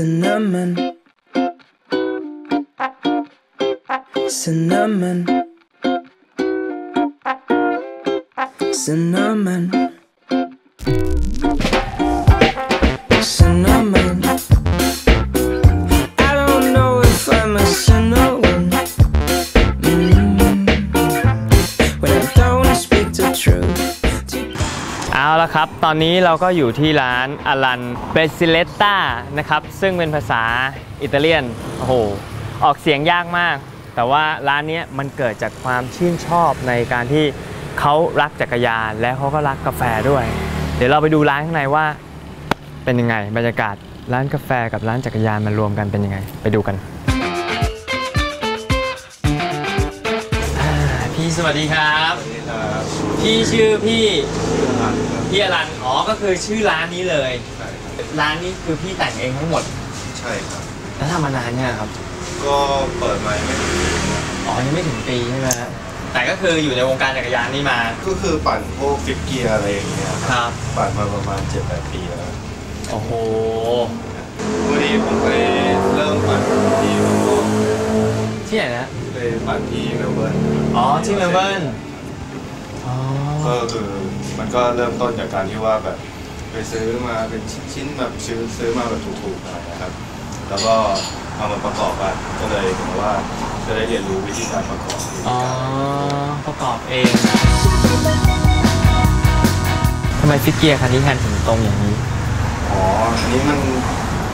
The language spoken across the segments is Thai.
cinnamon, cinnamon, cinnamon, cinnamon. I don't know if I'm a cinnamon. Mm. When I don't speak the truth. เอาละครับ ตอนนี้เราก็อยู่ที่ร้านอลันเบซิเลต t านะครับ ซึ่งเป็นภาษาอิตาเลียน โอ้โห ออกเสียงยากมาก แต่ว่าร้านนี้มันเกิดจากความชื่นชอบในการที่เขารักจักรยาน และเขาก็รักกาแฟด้วย เดี๋ยวเราไปดูร้านข้างในว่า เป็นยังไง บรรยากาศร้านกาแฟกับร้านจักรยานมันรวมกันเป็นยังไง ไปดูกันพี่สวัสดีครับ พี่ชื่อพี่พี่อรันอ๋อก็คือชื่อร้านนี้เลยร้านนี้คือพี่แต่งเองทั้งหมด ใช่ครับ แล้วทำมานานเนี่ยงครับ ก็เปิดมาไม่ถึงปีนะอ๋อยังไม่ถึงปีใช่ไหมฮะแต่ก็คืออยู่ในวงการจักรยานนี่มา ก็คือปั่นพวกฟิกเกียร์อะไรอย่างเงี้ยครับ ปั่นมาประมาณ7จ็ดแปดปีแล้วโอ้โหพอดีผมไปเริ่มปั่นที่เมืองนอกที่ไหนนะ ไปปั่นที่เมลเบิร์นอ๋อที่เมลเบิร์นอ๋อ ก็คือมันก็เริ่มต้นจากการที่ว่าแบบไปซื้อมาเป็นชิ้นๆแบบซื้อซื้อมาแบบถูกๆหน่อยนะครับ แล้วก็เอามาประกอบกันก็เลยเหมือนว่าจะได้เรียนรู้วิธีการประกอบอ๋อประกอบเองทำไมฟิกเกียร์คันนี้แฮนด์ถึงตรงอย่างนี้อ๋ออันนี้มัน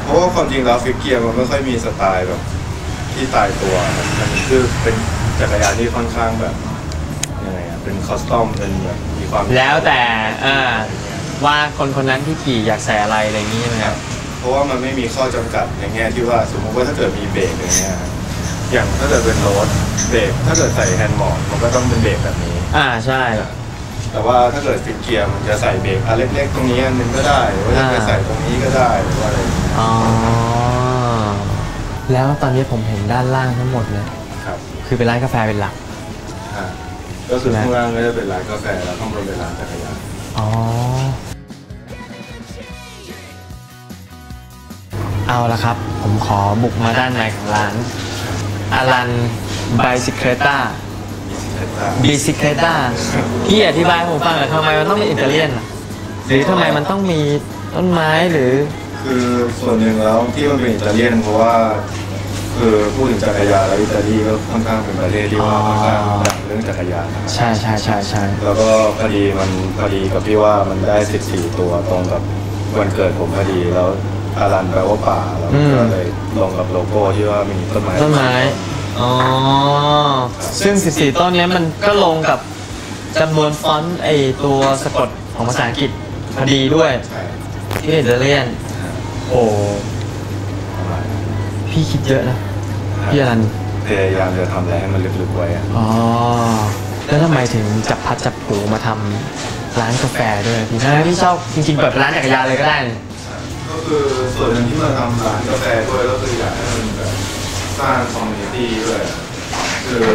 เพราะว่าความจริงแล้วฟิกเกียร์มันไม่ค่อยมีสไตล์แบบที่ตายตัวครับมันคือเป็นจักรยานที่ค่อนข้างแบบยังไงอะ เป็นคอสตอมเป็นแบบมีความแล้วแต่อ่าว่าคนคนนั้นที่ขี่อยากใส่อะไรอะไรอย่างนี้ใช่ไหมครับ เพราะว่ามันไม่มีข้อจำกัดอย่างเงี้ยที่ว่าสมมติว่าถ้าเกิดมีเบรกอย่างเงี้ยอย่างถ้าเกิดเป็นรถเบรกถ้าเกิดใส่แฮนด์หมอกมันก็ต้องเป็นเบรกแบบนี้ อ่าใช่ แต่ว่าถ้าเกิดฟิกเกียร์มันจะใส่เบรกอันเล็กๆตรงนี้อันหนึงก็ได้หรือว่าจะไปอ่าใส่ตรงนี้ก็ได้หรือว่าอะไรอย่างเงี้ยอ๋อ แล้วตอนนี้ผมเห็นด้านล่างทั้งหมดเลยครับคือเป็นร้านกาแฟเป็นหลัก อ่า ก็คือข้างล่างก็จะเป็นร้านกาแฟแล้วข้างบนเป็นร้านจักรยานอ๋อ เอาละครับ ผมขอบุกมาด้านในของร้านอารันไบซิเคลต้าบิซิเคลต้าพี่อธิบายให้ผมฟังหน่อยทำไมมันต้องเป็นอิตาเลียนล่ะหรือทำไมมันต้องมีต้นไม้หรือ คือส่วนหนึ่งแล้วที่มันเป็นอิตาเลียนเพราะว่า คือพูดถึงจักรยานแล้วอิตาลีก็ค่อนข้างเป็นประเทศที่ว่าค่อนข้างดังเรื่องจักรยานนะครับใช่ใช่ใช่ใช่แล้วก็พอดีมันพอดีกับที่ว่ามันได้ 14 ตัวตรงกับวันเกิดผมพอดีแล้วอารันแปลว่าป่าแล้วก็เลยลงกับโลโก้ที่ว่ามีต้นไม้ต้นไม้อ๋อซึ่ง 14 ต้นเนี้ยมันก็ลงกับจำนวนฟอนต์ไอตัวสะกดของภาษาอังกฤษพอดีด้วยใช่ที่เป็นอิตาเลียนโอ้ประมาณนั้น พี่คิดเยอะนะพี่อรันพยายามจะทำอะไรให้มันลึกๆไว้อะอ๋อแล้วทำไมถึงจับพัดจับผูมาทำร้านกาแฟด้วยพี่นะพี่ชอบจริงๆเปิดเป็นร้านจักรยานเลยก็ได้นี่ก็คือส่วนหนึ่งที่มาทำร้านกาแฟด้วยก็คืออยากให้มันแบบสร้างคอมมูนิตี้ด้วยคือ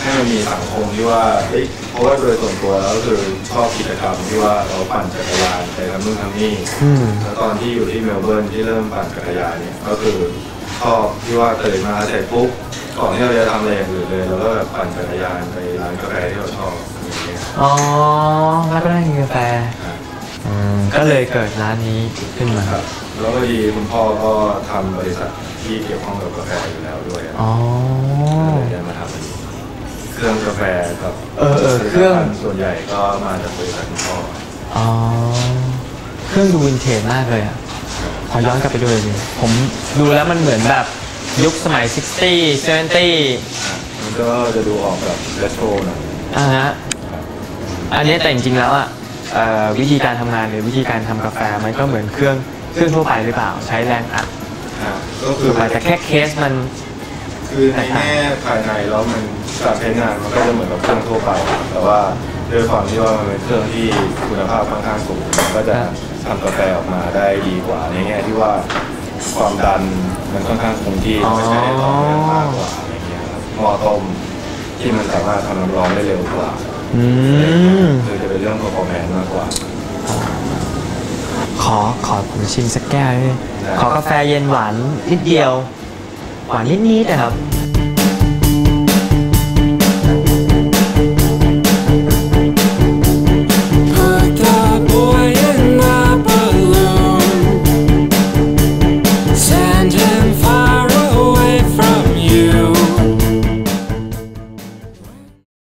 ให้มันมีสังคมที่ว่าเฮ้ยเพราะว่าโดยส่วนตัวแล้วก็คือชอบกิจกรรมที่ว่าเราปั่นจักรยานไปทำนู่นทำนี่อืมแล้วตอนที่อยู่ที่เมลเบิร์นที่เริ่มปั่นจักรยานเนี่ยก็คือ ชอบที่ว่าตื่นมาเสร็จปุ๊บก่อนที่เราจะทำอะไรอย่างอื่นเลยเราก็แบบปั่นจักรยานไปร้านกาแฟที่เราชอบอย่างเงี้ยอ๋อ แล้วก็ได้กินกาแฟอืมก็เลยเกิดร้านนี้ขึ้นมาครับแล้วก็ดีคุณพ่อก็ทำบริษัทที่เกี่ยวข้องกับกาแฟอยู่แล้วด้วยอะอ๋อ ก็เลยได้มาทำอันนี้เครื่องกาแฟกับเออเออเครื่อง ส่วนใหญ่ก็มาจากบริษัทคุณพ่อ อ๋อ เครื่องดูวินเทจมากเลยอะ ขอย้อนกลับไปดูเลยดิผมดูแล้วมันเหมือนแบบยุคสมัย 60 70 มันก็จะดูออกแบบเรโทรหน่อยอ่าฮะอันนี้แต่จริงๆแล้วอะเอ่อวิธีการทำงานหรือวิธีการทำกาแฟมันก็เหมือนเครื่องเครื่องทั่วไปหรือเปล่า ใช้แรงอัดอะก็คือแต่แค่เคสมัน คือในแง่ภายในแล้วมันการใช้งานมันก็จะเหมือนกับเครื่องทั่วไป แต่ว่า ด้วยความที่ว่ามันเป็นเครื่องที่คุณภาพค่อนข้างสูงมันก็จะทำกาแฟออกมาได้ดีกว่าในแง่ที่ว่าความดันมันค่อนข้างคงที่ไม่ใช่ต่อเนื่องมากกว่าอะไรเงี้ยครับหม้อต้มที่มันสามารถทำน้ำร้อนได้เร็วกว่าอืมคือจะเป็นเรื่องของคอมแมนมากกว่า ขอขอผมชิมสักแก้วได้ไหมนขอกาแฟเย็นหวานนิดเดียว หวานนิดๆนะครับ